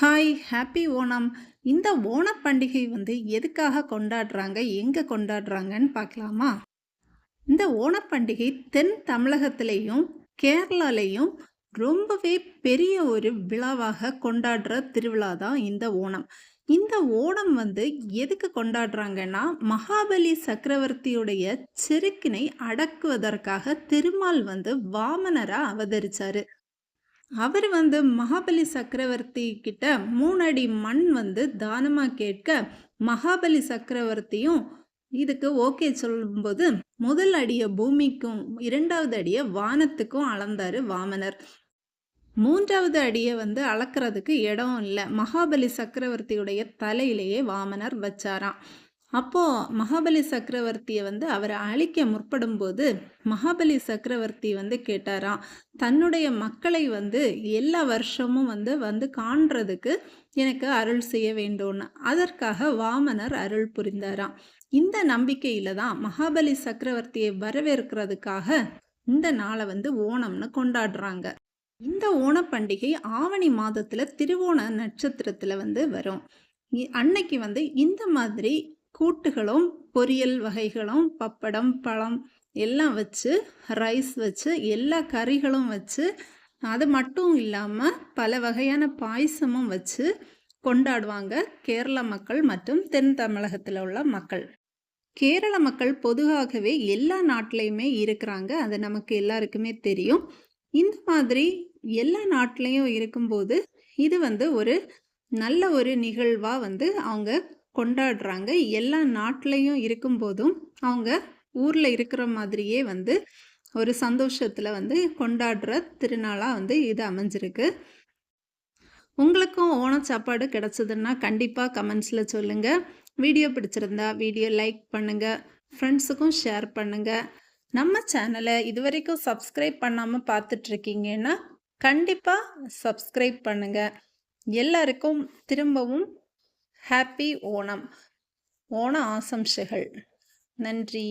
Hi happy Onam. இந்த ஓணப் பண்டிகை வந்து எதுக்காக கொண்டாடுறாங்க எங்கே கொண்டாடுறாங்கன்னு பார்க்கலாமா? இந்த ஓணப் பண்டிகை தென் தமிழகத்திலையும் கேரளாலையும் ரொம்பவே பெரிய ஒரு விழாவாக கொண்டாடுற திருவிழா தான் இந்த ஓணம். இந்த ஓணம் வந்து எதுக்கு கொண்டாடுறாங்கன்னா மகாபலி சக்கரவர்த்தியுடைய செருக்கினை அடக்குவதற்காக திருமால் வந்து வாமனராக அவதரிச்சாரு. அவர் வந்து மகாபலி சக்கரவர்த்தி கிட்ட மூணடி மண் வந்து தானமாக கேட்க மகாபலி சக்கரவர்த்தியும் இதுக்கு ஓகே சொல்லும்போது முதல் அடியை பூமிக்கும் இரண்டாவது அடியை வானத்துக்கும் அளந்தாரு வாமனர். மூன்றாவது அடியை வந்து அளக்கிறதுக்கு இடம் இல்லை. மகாபலி சக்கரவர்த்தியுடைய தலையிலேயே வாமனர் வச்சாராம். அப்போது மகாபலி சக்கரவர்த்தியை வந்து அவரை அழிக்க முற்படும்போது மகாபலி சக்கரவர்த்தி வந்து கேட்டாராம் தன்னுடைய மக்களை வந்து எல்லா வருஷமும் வந்து வந்து காண்றதுக்கு எனக்கு அருள் செய்ய வேண்டும்னு. அதற்காக வாமனர் அருள் புரிந்தாராம். இந்த நம்பிக்கையில் தான் மகாபலி சக்கரவர்த்தியை வரவேற்கிறதுக்காக இந்த நாளை வந்து ஓணம்னு கொண்டாடுறாங்க. இந்த ஓணப்பண்டிகை ஆவணி மாதத்தில் திருவோண நட்சத்திரத்தில் வந்து வரும். அன்னைக்கு வந்து இந்த மாதிரி கூட்டுகளும் பொரியல் வகைகளும் பப்படம் பழம் எல்லாம் வச்சு ரைஸ் வச்சு எல்லா கறிகளும் வச்சு அது மட்டும் இல்லாமல் பல வகையான பாயசமும் வச்சு கொண்டாடுவாங்க கேரள மக்கள் மற்றும் தென் தமிழகத்தில் உள்ள மக்கள். கேரள மக்கள் பொதுவாகவே எல்லா நாட்டிலையுமே இருக்கிறாங்க. அது நமக்கு எல்லாருக்குமே தெரியும். இந்த மாதிரி எல்லா நாட்டிலையும் இருக்கும்போது இது வந்து ஒரு நல்ல ஒரு நிகழ்வாக வந்து அவங்க கொண்டாடுறாங்க. எல்லா நாட்டிலையும் இருக்கும்போதும் அவங்க ஊரில் இருக்கிற மாதிரியே வந்து ஒரு சந்தோஷத்தில் வந்து கொண்டாடுற திருநாளாக வந்து இது அமைஞ்சிருக்கு. உங்களுக்கும் ஓண சாப்பாடு கிடச்சதுன்னா கண்டிப்பாக கமெண்ட்ஸில் சொல்லுங்கள் வீடியோ பிடிச்சிருந்தா வீடியோ லைக் பண்ணுங்கள் ஃப்ரெண்ட்ஸுக்கும் ஷேர் பண்ணுங்கள் நம்ம சேனலை இது வரைக்கும் சப்ஸ்கிரைப் பண்ணாமல் பார்த்துட்ருக்கீங்கன்னா கண்டிப்பாக சப்ஸ்கிரைப் பண்ணுங்கள் எல்லாருக்கும் திரும்பவும் ஹாப்பி ஓணம் ஓண ஆசம்சைகள் நன்றி